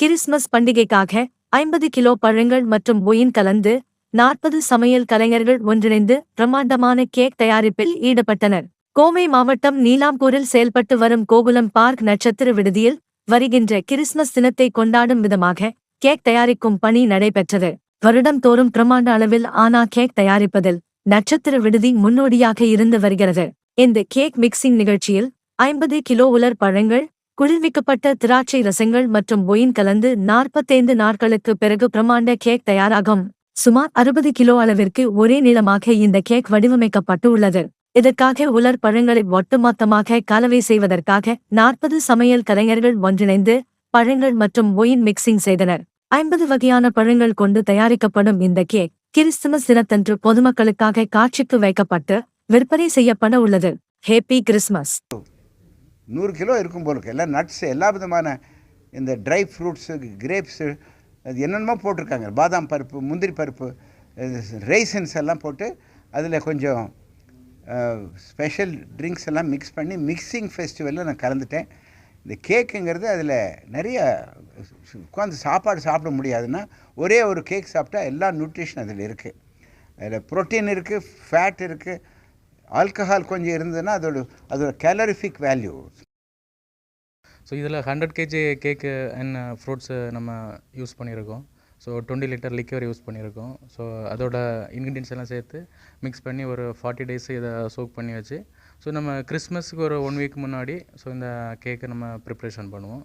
Christmas பண்டிகைக்காக ஐம்பது kilo பழங்கள் மற்றும் ஒயின் கலந்து நாற்பது சமையல் கலைஞர்கள் ஒன்றிணைந்து பிரம்மாண்டமான கேக் தயாரிப்பில் ஈடுபட்டனர். கோவை மாவட்டம் நீலாம்பூரில் செயல்பட்டு வரும் கோகுலம் பார்க் நட்சத்திர விடுதியில் வருகின்ற கிறிஸ்மஸ் தினத்தை கொண்டாடும் விதமாக கேக் தயாரிக்கும் பணி நடைபெற்றது. வருடம் தோறும் பிரமாண்ட அளவில் ஆனா கேக் தயாரிப்பதில் நட்சத்திர விடுதி முன்னோடியாக இருந்து வருகிறது. இந்த கேக் மிக்சிங் நிகழ்ச்சியில் ஐம்பது கிலோ உலர் பழங்கள் குளிர்விக்கப்பட்ட திராட்சை ரசங்கள் மற்றும் ஒயின் கலந்து நாற்பத்தைந்து நாட்களுக்கு பிறகு பிரமாண்ட கேக் தயாராகும். சுமார் அறுபது கிலோ அளவிற்கு ஒரே நீளமாக இந்த கேக் வடிவமைக்கப்பட்டு உள்ளது. இதற்காக உலர் பழங்களை ஒட்டுமொத்தமாக கலவை செய்வதற்காக நாற்பது சமையல் கலைஞர்கள் ஒன்றிணைந்து பழங்கள் மற்றும் ஒயின் மிக்சிங் செய்தனர். ஐம்பது வகையான பழங்கள் கொண்டு தயாரிக்கப்படும் இந்த கேக் கிறிஸ்துமஸ் தினத்தன்று பொதுமக்களுக்காக காட்சிக்கு வைக்கப்பட்டு விற்பனை செய்யப்பட உள்ளது. Happy Christmas. நூறு கிலோ இருக்கும் போல இருக்குது எல்லாம் நட்ஸ் எல்லா விதமான இந்த ட்ரை ஃப்ரூட்ஸு கிரேப்ஸு அது என்னென்னமோ போட்டிருக்காங்க. பாதாம் பருப்பு முந்திரி பருப்பு ரைசன்ஸ் எல்லாம் போட்டு அதில் கொஞ்சம் ஸ்பெஷல் ட்ரிங்க்ஸ் எல்லாம் மிக்ஸ் பண்ணி மிக்சிங் ஃபெஸ்டிவலில் நான் கலந்துட்டேன். இந்த கேக்குங்கிறது அதில் நிறைய உட்காந்து சாப்பாடு சாப்பிட முடியாதுன்னா ஒரே ஒரு கேக் சாப்பிட்டா எல்லா நியூட்ரிஷன் அதில் இருக்குது அதில் ப்ரோட்டீன் இருக்குது ஃபேட் இருக்குது ஆல்கஹால் கொஞ்சம் இருந்ததுன்னா அதோட அதோட கேலரிஃபிக் வேல்யூ ஸோ இதில் hundred kg cake and fruits நம்ம யூஸ் பண்ணியிருக்கோம் so twenty litre liqueur use பண்ணியிருக்கோம் ஸோ அதோட இன்க்ரீடியன்ஸ் எல்லாம் சேர்த்து மிக்ஸ் பண்ணி ஒரு ஃபார்ட்டி டேஸ் இதை சோக் பண்ணி வச்சு ஸோ நம்ம கிறிஸ்மஸ்க்கு ஒரு ஒன் வீக் முன்னாடி ஸோ இந்த கேக்கை நம்ம ப்ரிப்ரேஷன் பண்ணுவோம்.